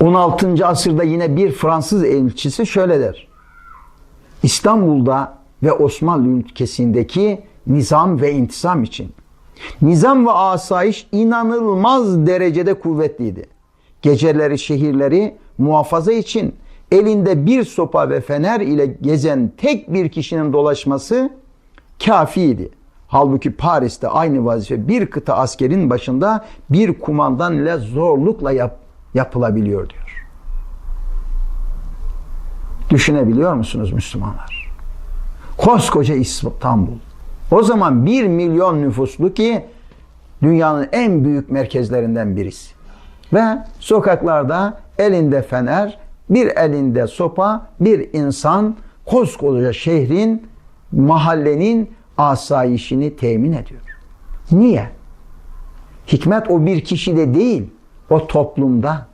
16. asırda yine bir Fransız elçisi şöyle der. İstanbul'da ve Osmanlı ülkesindeki nizam ve intisam için nizam ve asayiş inanılmaz derecede kuvvetliydi. Geceleri şehirleri muhafaza için elinde bir sopa ve fener ile gezen tek bir kişinin dolaşması kafiydi. Halbuki Paris'te aynı vazife bir kıta askerin başında bir kumandan ile zorlukla yap- yapılabiliyor diyor. Düşünebiliyor musunuz Müslümanlar? Koskoca İstanbul. O zaman bir milyon nüfuslu ki dünyanın en büyük merkezlerinden birisi. Ve sokaklarda elinde fener, bir elinde sopa, bir insan koskoca şehrin, mahallenin asayişini temin ediyor. Niye? Hikmet o bir kişide değil, o toplumda.